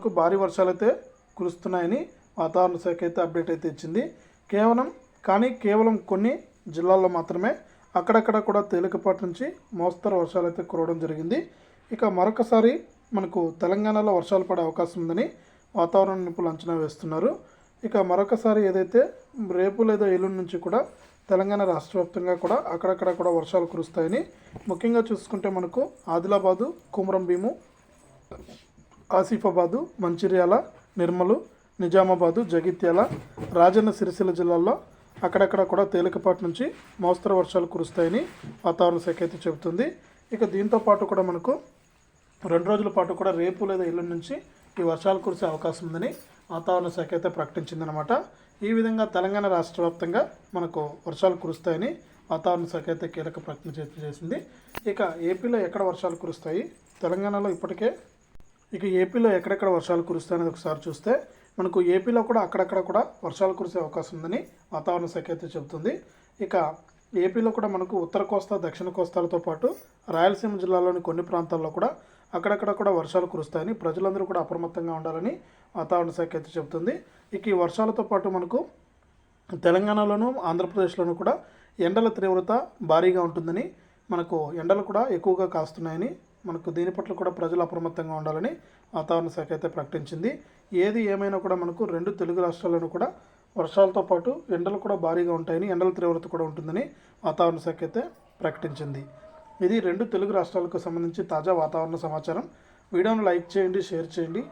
వరకు భారీ వర్షాలు అయితే కురుస్తున్నాయని వాతావరణ శాఖ అయితే అప్డేట్ అయితే ఇచ్చింది. కేవలం కానీ కేవలం కొన్ని జిల్లాల్లో మాత్రమే అక్కడక్కడ కూడా తేలికపాటి నుంచి మోస్తరు వర్షాలు అయితే కురవడం జరిగింది. ఇక మరొకసారి మనకు తెలంగాణలో వర్షాలు పడే అవకాశం ఉందని వాతావరణ నిపుణులు అంచనా వేస్తున్నారు. ఇక మరొకసారి ఏదైతే రేపు లేదా ఎల్లుండి నుంచి కూడా తెలంగాణ రాష్ట్ర వ్యాప్తంగా కూడా అక్కడక్కడ కూడా వర్షాలు కురుస్తాయని ముఖ్యంగా చూసుకుంటే మనకు ఆదిలాబాదు కుమరం భీము ఆసిఫాబాదు మంచిర్యాల నిర్మలు నిజామాబాదు జగిత్యాల రాజన్న సిరిసిల్ల జిల్లాల్లో అక్కడక్కడ కూడా తేలికపాటి నుంచి మోస్తరు వర్షాలు కురుస్తాయని వాతావరణ శాఖ అయితే చెబుతుంది. ఇక దీంతో పాటు కూడా మనకు రెండు రోజుల పాటు కూడా రేపు లేదా ఎల్లుండి నుంచి ఈ వర్షాలు కురిసే అవకాశం ఉందని వాతావరణ శాఖ అయితే ప్రకటించిందనమాట ఈ విధంగా తెలంగాణ రాష్ట్ర వ్యాప్తంగా మనకు వర్షాలు కురుస్తాయని వాతావరణ శాఖ అయితే కీలక ప్రకటన చేసింది. ఇక ఏపీలో ఎక్కడ వర్షాలు కురుస్తాయి? తెలంగాణలో ఇప్పటికే ఇక ఏపీలో ఎక్కడెక్కడ వర్షాలు కురుస్తాయనేది ఒకసారి చూస్తే మనకు ఏపీలో కూడా అక్కడక్కడ కూడా వర్షాలు కురిసే అవకాశం ఉందని వాతావరణ శాఖ అయితే చెబుతుంది. ఇక ఏపీలో కూడా మనకు ఉత్తర కోస్తా దక్షిణ కోస్తాలతో పాటు రాయలసీమ జిల్లాలోని కొన్ని ప్రాంతాల్లో కూడా అక్కడక్కడ కూడా వర్షాలు కురుస్తాయని ప్రజలందరూ కూడా అప్రమత్తంగా ఉండాలని వాతావరణ శాఖ అయితే చెబుతుంది. ఇక ఈ వర్షాలతో పాటు మనకు తెలంగాణలోను ఆంధ్రప్రదేశ్లోనూ కూడా ఎండల తీవ్రత భారీగా ఉంటుందని మనకు ఎండలు కూడా ఎక్కువగా కాస్తున్నాయని మనకు దీని పట్ల కూడా ప్రజలు అప్రమత్తంగా ఉండాలని వాతావరణ శాఖ అయితే ప్రకటించింది. ఏది ఏమైనా కూడా మనకు రెండు తెలుగు రాష్ట్రాలను కూడా వర్షాలతో పాటు ఎండలు కూడా భారీగా ఉంటాయని ఎండల తీవ్రత కూడా ఉంటుందని వాతావరణ శాఖ అయితే ప్రకటించింది. ఇది రెండు తెలుగు రాష్ట్రాలకు సంబంధించి తాజా వాతావరణ సమాచారం. వీడియోను లైక్ చేయండి షేర్ చేయండి.